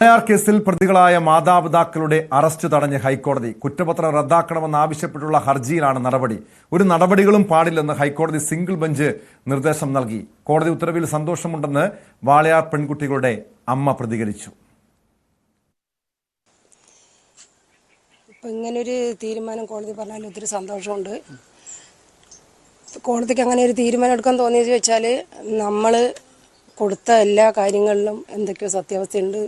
വാളയാർ കേസിൽ പ്രതികളായ മാതാപിതാക്കളുടെ അറസ്റ്റ് തടഞ്ഞ് ഹൈക്കോടതി കുറ്റപത്രം റദ്ദാക്കണമെന്നാവശ്യപ്പെട്ടുള്ള ഹർജിയിലാണ് നടപടി. ഒരു നടപടികളും പാടില്ലെന്ന് ഹൈക്കോടതി സിംഗിൾ ബെഞ്ച് നിർദ്ദേശം നൽകി. കോടതി ഉത്തരവിൽ സന്തോഷമുണ്ടെന്ന് വാളയാർ പെൺകുട്ടികളുടെ അമ്മ പ്രതികരിച്ചു. ഇപ്പം ഇങ്ങനൊരു തീരുമാനം കോടതി പറഞ്ഞാൽ ഒത്തിരി സന്തോഷമുണ്ട്. കോടതിക്ക് അങ്ങനെ ഒരു തീരുമാനം എടുക്കാൻ തോന്നിയെന്ന് വെച്ചാൽ നമ്മൾ കൊടുത്ത എല്ലാ കാര്യങ്ങളിലും എന്തൊക്കെയോ സത്യാവസ്ഥയുണ്ട്.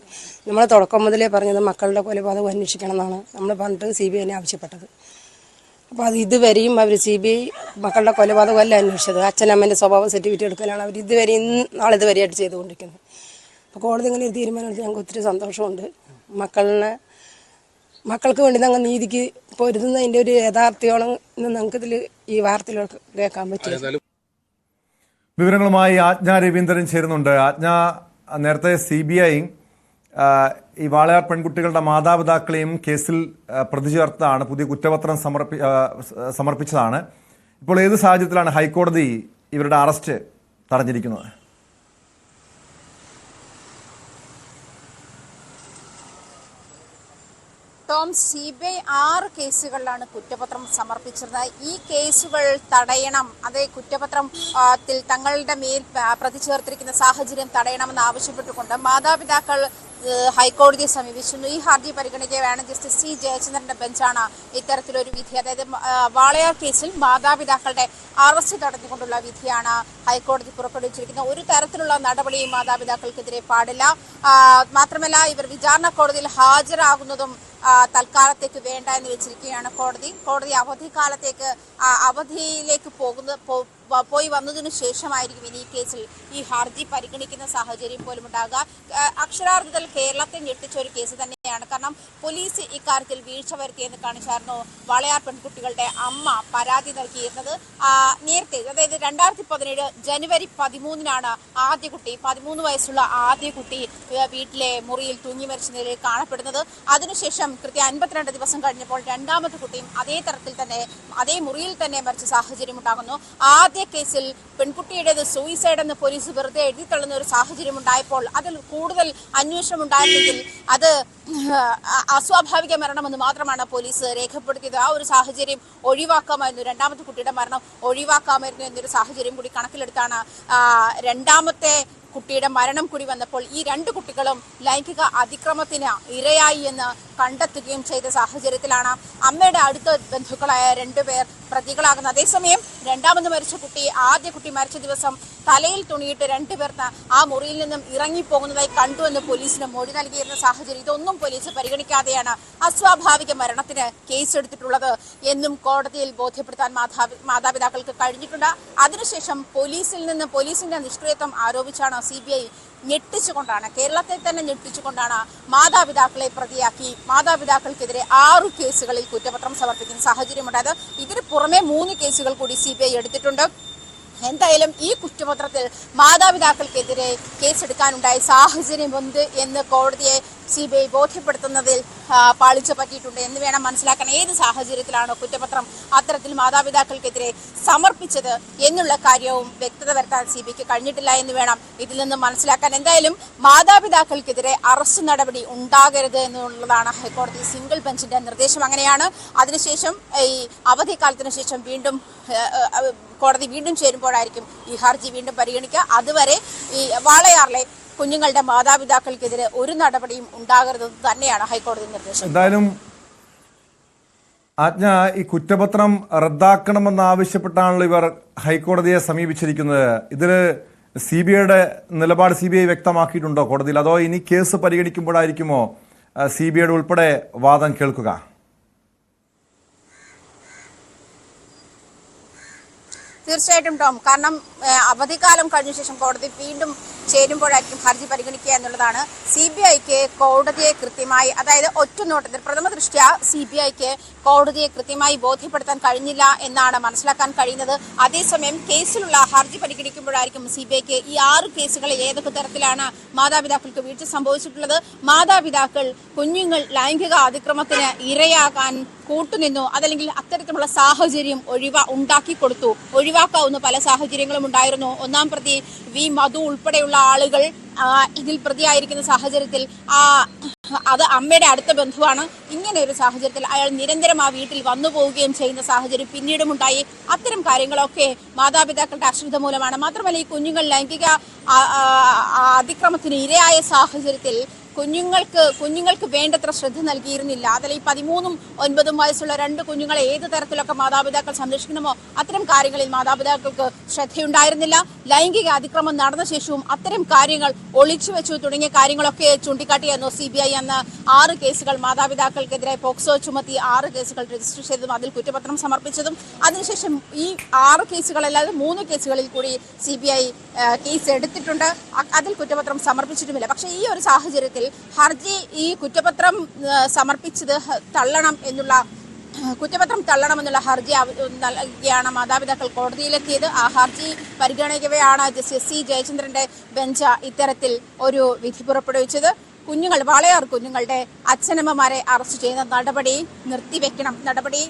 നമ്മൾ തുടക്കം മുതലേ പറഞ്ഞത് മക്കളുടെ കൊലപാതകം അന്വേഷിക്കണം എന്നാണ്. നമ്മൾ പറഞ്ഞിട്ട് സി ബി ഐനെ ആവശ്യപ്പെട്ടത്. അപ്പോൾ അത് ഇതുവരെയും അവർ സി ബി ഐ മക്കളുടെ കൊലപാതകമല്ല അന്വേഷിച്ചത്. അച്ഛനമ്മേന്റെ സ്വഭാവം സർട്ടിഫിക്കറ്റ് എടുക്കലാണ് അവർ ഇതുവരെയും നാളിതുവരെയായിട്ട് ചെയ്തുകൊണ്ടിരിക്കുന്നത്. അപ്പോൾ കോടതി ഇങ്ങനെ ഒരു തീരുമാനം എടുത്ത് ഞങ്ങൾക്ക് ഒത്തിരി സന്തോഷമുണ്ട്. മക്കളിനെ മക്കൾക്ക് വേണ്ടി ഞങ്ങൾ നീതിക്ക് പൊരുതുന്നതിന്റെ ഒരു യഥാർത്ഥിയോളം ഇന്ന് ഞങ്ങൾക്കിതിൽ ഈ വാർത്തയിലൊക്കെ കേൾക്കാൻ പറ്റി. വിവരങ്ങളുമായി ആജ്ഞ രവീന്ദ്രൻ ചേരുന്നുണ്ട്. ആജ്ഞ നേരത്തെ സി ബി ഐ ഈ വാളയാർ പെൺകുട്ടികളുടെ മാതാപിതാക്കളെയും കേസിൽ പ്രതി ചേർത്താണ് പുതിയ കുറ്റപത്രം സമർപ്പി സമർപ്പിച്ചതാണ്. ഇപ്പോൾ ഏത് സാഹചര്യത്തിലാണ് ഹൈക്കോടതി ഇവരുടെ അറസ്റ്റ് തടഞ്ഞിരിക്കുന്നത്? ടോം സി ബി ഐ ആറ് കേസുകളിലാണ് കുറ്റപത്രം സമർപ്പിച്ചിരുന്നത്. ഈ കേസുകൾ തടയണം. അതേ കുറ്റപത്രം ത്തിൽ തങ്ങളുടെ മേൽ പ്രതിചേർത്തിരിക്കുന്ന പ്രതി ചേർത്തിരിക്കുന്ന സാഹചര്യം തടയണമെന്ന് ആവശ്യപ്പെട്ടുകൊണ്ട് മാതാപിതാക്കൾ ഹൈക്കോടതിയെ സമീപിച്ചിരുന്നു. ഈ ഹർജി പരിഗണിക്കുകയാണ് ജസ്റ്റിസ് സി ജയചന്ദ്രന്റെ ബെഞ്ചാണ് ഇത്തരത്തിലൊരു വിധി. അതായത് വാളയാർ കേസിൽ മാതാപിതാക്കളുടെ അറസ്റ്റ് തടഞ്ഞുകൊണ്ടുള്ള വിധിയാണ് ഹൈക്കോടതി പുറപ്പെടുവിച്ചിരിക്കുന്നത്. ഒരു തരത്തിലുള്ള നടപടിയും മാതാപിതാക്കൾക്കെതിരെ പാടില്ല. മാത്രമല്ല ഇവർ വിചാരണ കോടതിയിൽ ഹാജരാകുന്നതും തൽക്കാലത്തേക്ക് വേണ്ട എന്ന് വെച്ചിരിക്കുകയാണ് കോടതി. കോടതി അവധിക്കാലത്തേക്ക് അവധിയിലേക്ക് പോകുന്ന പോയി വന്നതിനു ശേഷമായിരിക്കും ഇനി ഈ കേസിൽ ഈ ഹർജി പരിഗണിക്കുന്ന സാഹചര്യം പോലും ഉണ്ടാകുക അക്ഷരാർത്ഥത്തിൽ കേരളത്തെ ഞെട്ടിച്ച ഒരു കേസ് തന്നെയാണ്. കാരണം പോലീസ് ഇക്കാര്യത്തിൽ വീഴ്ച വരുത്തിയെന്ന് കാണിച്ചായിരുന്നു വളയാർ പെൺകുട്ടികളുടെ അമ്മ പരാതി നൽകിയിരുന്നത്. നേരത്തെ അതായത് രണ്ടായിരത്തി പതിനേഴ് ജനുവരി പതിമൂന്നിനാണ് ആദ്യ കുട്ടി പതിമൂന്ന് വയസ്സുള്ള ആദ്യ കുട്ടി വീട്ടിലെ മുറിയിൽ തൂങ്ങി മരിച്ച നിലയിൽ കാണപ്പെടുന്നത്. അതിനുശേഷം കൃത്യം അൻപത്തിരണ്ട് ദിവസം കഴിഞ്ഞപ്പോൾ രണ്ടാമത്തെ കുട്ടിയും അതേ തരത്തിൽ തന്നെ അതേ മുറിയിൽ തന്നെ മരിച്ച സാഹചര്യം ഉണ്ടാകുന്നു. ആദ്യ കേസിൽ പെൺകുട്ടിയുടേത് സൂയിസൈഡ് എന്ന് പോലീസ് വെറുതെ എഴുതി തള്ളുന്ന ഒരു സാഹചര്യം ഉണ്ടായപ്പോൾ അതിൽ കൂടുതൽ അന്വേഷണം ഉണ്ടായിരുന്നെങ്കിൽ അത് അസ്വാഭാവിക മരണമെന്ന് മാത്രമാണ് പോലീസ് രേഖപ്പെടുത്തിയത്. ആ ഒരു സാഹചര്യം ഒഴിവാക്കാമായിരുന്നു. രണ്ടാമത്തെ കുട്ടിയുടെ മരണം ഒഴിവാക്കാമായിരുന്നു എന്നൊരു സാഹചര്യം കൂടി കണക്കിലെടുത്താണ്. രണ്ടാമത്തെ കുട്ടിയുടെ മരണം കൂടി വന്നപ്പോൾ ഈ രണ്ട് കുട്ടികളും ലൈംഗിക അതിക്രമത്തിന് ഇരയായി എന്ന് കണ്ടെത്തുകയും ചെയ്ത സാഹചര്യത്തിലാണ്. അമ്മയുടെ അടുത്ത ബന്ധുക്കളായ രണ്ടുപേർ പ്രതികളാകുന്നത് അതേസമയം രണ്ടാമത് മരിച്ച കുട്ടി ആദ്യ കുട്ടി മരിച്ച ദിവസം തലയിൽ തുണിയിട്ട് രണ്ടുപേർ ആ മുറിയിൽ നിന്നും ഇറങ്ങിപ്പോകുന്നതായി കണ്ടു എന്ന് പോലീസിന് മൊഴി നൽകിയിരുന്ന സാഹചര്യം. ഇതൊന്നും പോലീസ് പരിഗണിക്കാതെയാണ് അസ്വാഭാവിക മരണത്തിന് കേസെടുത്തിട്ടുള്ളത് എന്നും കോടതിയിൽ ബോധ്യപ്പെടുത്താൻ മാതാപി മാതാപിതാക്കൾക്ക് കഴിഞ്ഞിട്ടുണ്ട്. അതിനുശേഷം പോലീസിൽ നിന്ന് പോലീസിന്റെ നിഷ്ക്രിയത്വം ആരോപിച്ചാണ് സി ഞെട്ടിച്ചുകൊണ്ടാണ് കേരളത്തെ തന്നെ ഞെട്ടിച്ചുകൊണ്ടാണ് മാതാപിതാക്കളെ പ്രതിയാക്കി മാതാപിതാക്കൾക്കെതിരെ ആറു കേസുകളിൽ കുറ്റപത്രം സമർപ്പിക്കുന്ന സാഹചര്യമുണ്ടായത്. ഇതിന് പുറമെ മൂന്ന് കേസുകൾ കൂടി സി എടുത്തിട്ടുണ്ട്. എന്തായാലും ഈ കുറ്റപത്രത്തിൽ മാതാപിതാക്കൾക്കെതിരെ കേസെടുക്കാനുണ്ടായ സാഹചര്യമുണ്ട് എന്ന് കോടതിയെ സി ബി ഐ ബോധ്യപ്പെടുത്തുന്നതിൽ പാളിച്ച പറ്റിയിട്ടുണ്ട് എന്ന് വേണം മനസ്സിലാക്കാൻ ഏത് സാഹചര്യത്തിലാണോ കുറ്റപത്രം അത്തരത്തിൽ മാതാപിതാക്കൾക്കെതിരെ സമർപ്പിച്ചത് എന്നുള്ള കാര്യവും വ്യക്തത വരുത്താൻ സി ബിക്ക് കഴിഞ്ഞിട്ടില്ല എന്ന് വേണം ഇതിൽ നിന്ന് മനസ്സിലാക്കാൻ. എന്തായാലും മാതാപിതാക്കൾക്കെതിരെ അറസ്റ്റ് നടപടി ഉണ്ടാകരുത് എന്നുള്ളതാണ് ഹൈക്കോടതി സിംഗിൾ ബെഞ്ചിന്റെ നിർദ്ദേശം. അങ്ങനെയാണ് അതിനുശേഷം ഈ അവധിക്കാലത്തിന് ശേഷം വീണ്ടും കോടതി വീണ്ടും ചേരുമ്പോഴായിരിക്കും ഈ ഹർജി വീണ്ടും പരിഗണിക്കുക. അതുവരെ ഈ വാളയാറിലെ കുഞ്ഞുങ്ങളുടെ മാതാപിതാക്കൾക്കെതിരെ ഒരു നടപടിയും ഉണ്ടാകരുതെന്ന് തന്നെയാണ് ഹൈക്കോടതി നിർദ്ദേശം. എന്തായാലും ആജ്ഞ ഈ കുറ്റപത്രം റദ്ദാക്കണമെന്നാവശ്യപ്പെട്ടാണല്ലോ ഇവർ ഹൈക്കോടതിയെ സമീപിച്ചിരിക്കുന്നത്. ഇതിൽ സി ബി ഐയുടെ നിലപാട് സി ബി ഐ വ്യക്തമാക്കിയിട്ടുണ്ടോ കോടതിയിൽ? അതോ ഇനി കേസ് പരിഗണിക്കുമ്പോഴായിരിക്കുമോ സി ബി ഐയുടെ ഉൾപ്പെടെ വാദം കേൾക്കുക? തീർച്ചയായിട്ടും ടോം. കാരണം അവധിക്കാലം കഴിഞ്ഞ ശേഷം കോടതി വീണ്ടും ചേരുമ്പോഴായിരിക്കും ഹർജി പരിഗണിക്കുക എന്നുള്ളതാണ് സി ബി ഐക്ക് കോടതിയെ കൃത്യമായി അതായത് ഒറ്റനോട്ടത്തിൽ പ്രഥമ ദൃഷ്ട്യാ സി ബി ഐക്ക് കോടതിയെ കൃത്യമായി ബോധ്യപ്പെടുത്താൻ കഴിഞ്ഞില്ല എന്നാണ് മനസ്സിലാക്കാൻ കഴിയുന്നത്. അതേസമയം കേസിലുള്ള ഹർജി പരിഗണിക്കുമ്പോഴായിരിക്കും സി ബി ഐക്ക് ഈ ആറ് കേസുകളിൽ ഏതൊക്കെ തരത്തിലാണ് മാതാപിതാക്കൾക്ക് വീഴ്ച സംഭവിച്ചിട്ടുള്ളത്. മാതാപിതാക്കൾ കുഞ്ഞുങ്ങൾ ലൈംഗിക അതിക്രമത്തിന് ഇരയാകാൻ കൂട്ടുനിന്നു അതല്ലെങ്കിൽ അത്തരത്തിലുള്ള സാഹചര്യം ഒഴിവാ ഉണ്ടാക്കി കൊടുത്തു. ഒഴിവാക്കാവുന്ന പല സാഹചര്യങ്ങളും ഉണ്ടായിരുന്നു. ഒന്നാം പ്രതി വി മധു ഉൾപ്പെടെയുള്ള ആളുകൾ ഇതിൽ പ്രതിയായിരിക്കുന്ന സാഹചര്യത്തിൽ ആ അത് അമ്മയുടെ അടുത്ത ബന്ധുവാണ്. ഇങ്ങനെ ഒരു സാഹചര്യത്തിൽ അയാൾ നിരന്തരം ആ വീട്ടിൽ വന്നു പോവുകയും ചെയ്യുന്ന സാഹചര്യം പിന്നീടും ഉണ്ടായി. അത്തരം കാര്യങ്ങളൊക്കെ മാതാപിതാക്കളുടെ അശ്രദ്ധ മൂലമാണ്. മാത്രമല്ല ഈ കുഞ്ഞുങ്ങൾ ലൈംഗിക അതിക്രമത്തിന് ഇരയായ സാഹചര്യത്തിൽ കുഞ്ഞുങ്ങൾക്ക് കുഞ്ഞുങ്ങൾക്ക് വേണ്ടത്ര ശ്രദ്ധ നൽകിയിരുന്നില്ല. അതിൽ ഈ പതിമൂന്നും ഒൻപതും വയസ്സുള്ള രണ്ട് കുഞ്ഞുങ്ങളെ ഏത് തരത്തിലൊക്കെ മാതാപിതാക്കൾ സംരക്ഷിക്കണമോ അത്തരം കാര്യങ്ങളിൽ മാതാപിതാക്കൾക്ക് ശ്രദ്ധയുണ്ടായിരുന്നില്ല. ലൈംഗിക അതിക്രമം നടന്ന ശേഷവും അത്തരം കാര്യങ്ങൾ ഒളിച്ചു വെച്ചു തുടങ്ങിയ കാര്യങ്ങളൊക്കെ ചൂണ്ടിക്കാട്ടിയായിരുന്നു സി ബി ഐ അന്ന് ആറ് കേസുകൾ മാതാപിതാക്കൾക്കെതിരെ പോക്സോ ചുമത്തി ആറ് കേസുകൾ രജിസ്റ്റർ ചെയ്തതും അതിൽ കുറ്റപത്രം സമർപ്പിച്ചതും. അതിനുശേഷം ഈ ആറ് കേസുകളല്ലാതെ മൂന്ന് കേസുകളിൽ കൂടി സി ബി ഐ കേസ് എടുത്തിട്ടുണ്ട്. അതിൽ കുറ്റപത്രം സമർപ്പിച്ചിട്ടുമില്ല. പക്ഷേ ഈ ഒരു സാഹചര്യത്തിൽ ഹർജി ഈ കുറ്റപത്രം സമർപ്പിച്ചത് തള്ളണം എന്നുള്ള കുറ്റപത്രം തള്ളണമെന്നുള്ള ഹർജി നൽകിയാണ് മാതാപിതാക്കൾ കോടതിയിലെത്തിയത്. ആ ഹർജി പരിഗണിക്കവെയാണ് ജസ്റ്റിസ് സി ജയചന്ദ്രന്റെ ബെഞ്ച് ഇത്തരത്തിൽ ഒരു വിധി പുറപ്പെടുവിച്ചത്. കുഞ്ഞുങ്ങൾ വളയാർ കുഞ്ഞുങ്ങളുടെ അച്ഛനമ്മമാരെ അറസ്റ്റ് ചെയ്യുന്ന നടപടി നിർത്തിവെക്കണം. നടപടി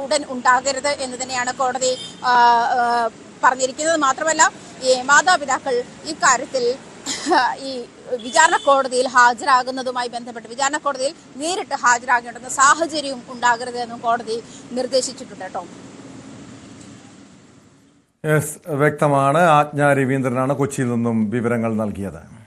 ഉടൻ ഉണ്ടാകരുത് എന്ന് തന്നെയാണ് കോടതി പറഞ്ഞിരിക്കുന്നത്. മാത്രമല്ല ഈ മാതാപിതാക്കൾ ഇക്കാര്യത്തിൽ ഈ വിചാരണ കോടതിയിൽ ഹാജരാകുന്നതുമായി ബന്ധപ്പെട്ട് വിചാരണ കോടതിയിൽ നേരിട്ട് ഹാജരാകേണ്ടുന്ന സാഹചര്യവും ഉണ്ടാകരുത് എന്നും കോടതി നിർദ്ദേശിച്ചിട്ടുണ്ട് കേട്ടോ. വ്യക്തമാണ്. ആജ്ഞ രവീന്ദ്രനാണ് കൊച്ചിയിൽ നിന്നും വിവരങ്ങൾ നൽകിയത്.